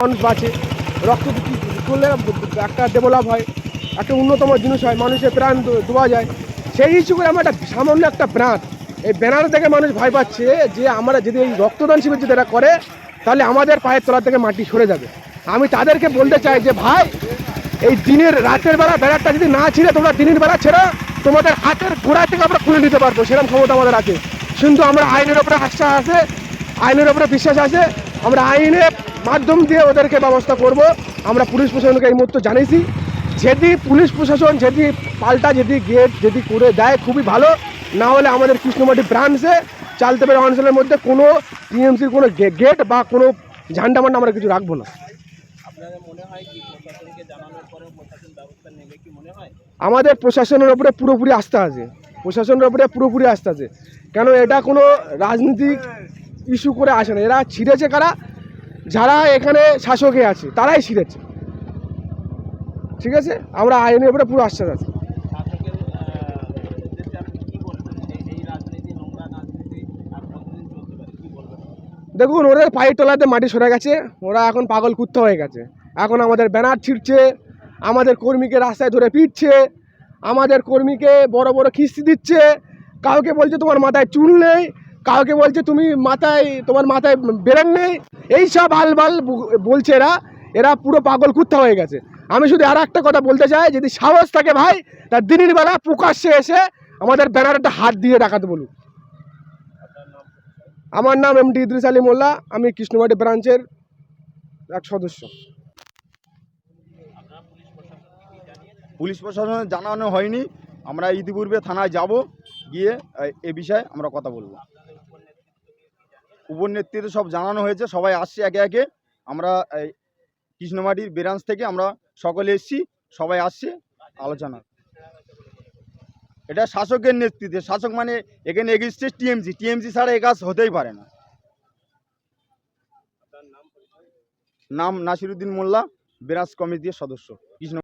বাঁচে। রক্ত করলে? একটা ডেভেলপ হয়, একটা উন্নতম জিনিস হয়, মানুষের প্রাণ দেওয়া যায়। সেই হিসেবে করে আমার একটা সামান্য একটা প্রাণ এই ব্যানার থেকে মানুষ ভয় পাচ্ছে যে আমরা যদি এই রক্তদান শিবির যদি এরা করে, তাহলে আমাদের পায়ের তলা থেকে মাটি সরে যাবে। আমি তাদেরকে বলতে চাই যে, ভাই, এই দিনের রাতের বেলা ব্যানারটা যদি না ছিঁড়ে তোমরা দিনের বেলা ছেড়ে, তোমাদের হাতের গোড়া থেকে আমরা খুলে নিতে পারব। সেরকম ক্ষমতা আমাদের আছে। কিন্তু আমরা আইনের ওপরে আস্থা আছে, আইনের ওপরে বিশ্বাস আছে। আমরা আইনের মাধ্যম দিয়ে ওদেরকে ব্যবস্থা করব। আমরা পুলিশ প্রশাসনকে এই মুহূর্তে জানিয়েছি। যদি পুলিশ প্রশাসন যদি পাল্টা যদি গেট যদি করে দেয় খুবই ভালো। না হলে আমাদের কৃষ্ণমাটি ব্রাঞ্চে চালতে পারে অঞ্চলের মধ্যে কোনো টিএমসির কোনো গেট বা কোনো ঝান্ডা মান্ডা আমরা কিছু রাখব না। আমাদের প্রশাসনের ওপরে পুরোপুরি আস্থা আছে। প্রশাসনের ওপরে পুরোপুরি আস্থা আছে। কেন এটা কোনো রাজনৈতিক ইস্যু করে আসে না। এরা ছিঁড়েছে কারা? যারা এখানে শাসকে আছে তারাই ছিঁড়েছে। ঠিক আছে? আমরা আইনের উপরে পুরো আশ্বাস আছে। দেখুন ওদের পায়ের তলাতে মাটি সরে গেছে ওরা এখন পাগল কুত্তা হয়ে গেছে। এখন আমাদের ব্যানার ছিঁড়ছে আমাদের কর্মীকে রাস্তায় ধরে পিটছে আমাদের কর্মীকে বড় বড় কিস্তি দিচ্ছে কাউকে বলছে তোমার মাথায় চুল নেই কাউকে বলছে, তুমি মাথায়, তোমার মাথায় বেরেন নেই? এইসব আলবাল বলছে এরা। এরা পুরো পাগল কুত্তা হয়ে গেছে। আমি শুধু আর একটা কথা বলতে চাই, যদি সাহস থাকে ভাই, তার দিনের বেলা প্রকাশ্যে এসে আমাদের ব্যানারটা হাত দিয়ে দেখাতে বলুন আমার নাম এম ডি ইদ্রিস আলী মোল্লা, আমি কৃষ্ণবাড়ি ব্রাঞ্চের এক সদস্য। পুলিশ প্রশাসনে জানানো হয়নি। আমরা ইতিপূর্বে থানায় যাব, গিয়ে এ বিষয়ে আমরা কথা বলব। উপনেতৃত্ব সব জানানো হয়েছে, সবাই আসছে একে একে। আমরা কৃষ্ণমাটির ব্রাঞ্চ থেকে আমরা সকলে এসছি, সবাই আসছে আলোচনা। এটা শাসকের নেতৃত্বে, শাসক মানে এখানে এগিয়েছে টিএমসি টিএমসি ছাড়া এ কাজ হতেই পারে না। নাম নাসিরুদ্দিন মোল্লা, ব্রাঞ্চ কমিটির সদস্য, কৃষ্ণ